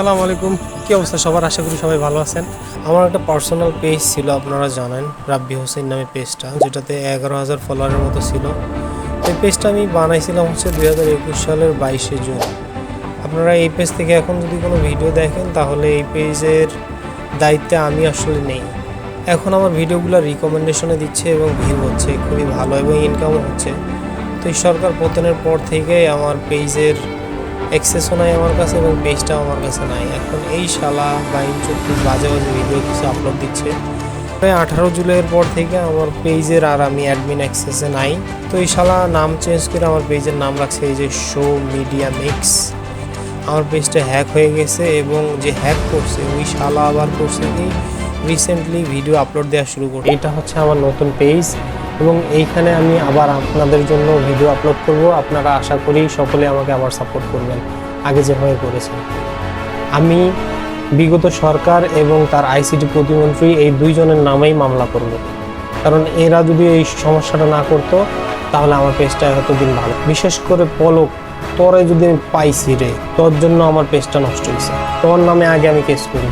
আসসালামু আলাইকুম। কী অবস্থা সবার? আশা করি সবাই ভালো আছেন। আমার একটা পার্সোনাল পেজ ছিল, আপনারা জানেন, রাব্বি হোসেন নামে পেজটা যেটাতে এগারো হাজার ফলোয়ারের মতো ছিল। এই পেজটা আমি বানাইছিলাম হচ্ছে দুই হাজার একুশ সালের বাইশে জুন। আপনারা এই পেজ থেকে এখন যদি কোনো ভিডিও দেখেন, তাহলে এই পেজের দায়িত্বে আমি আসলে নেই। এখন আমার ভিডিওগুলো রিকমেন্ডেশনে দিচ্ছে এবং ভিউ হচ্ছে, খুবই ভালো এবং ইনকামও হচ্ছে। তো এই সরকার পতনের পর থেকে আমার পেজের অ্যাক্সেসও নাই আমার কাছে এবং পেজটাও আমার কাছে নাই। এখন এই শালা বাইন চুক্তি বাজে বাজে ভিডিও কিছু আপলোড দিচ্ছে। প্রায় আঠারো জুলাইয়ের পর থেকে আমার পেজের আর আমি অ্যাডমিন অ্যাক্সেসে নাই। তো এই শালা নাম চেঞ্জ করে আমার পেজের নাম রাখছে এই যে শো মিডিয়া মিক্স আমার পেজটা হ্যাক হয়ে গেছে এবং যে হ্যাক করছে, ওই শালা আবার করছে কি? রিসেন্টলি ভিডিও আপলোড দেওয়া শুরু করছে। এটা হচ্ছে আমার নতুন পেজ এবং এইখানে আমি আবার আপনাদের জন্য ভিডিও আপলোড করব। আপনারা আশা করি সকলে আমাকে আবার সাপোর্ট করবেন। আগে যেভাবে করেছেন। আমি বিগত সরকার এবং তার আইসিটি প্রতিমন্ত্রী এই দুইজনের নামেই মামলা করব। কারণ এরা যদি এই সমস্যাটা না করতো, তাহলে আমার পেজটা এতদিন ভালো। বিশেষ করে পলক, তোরে যদি আমি পাইছি রে, তোর জন্য আমার পেজটা নষ্ট হয়েছে তোর নামে আগে আমি কেস করি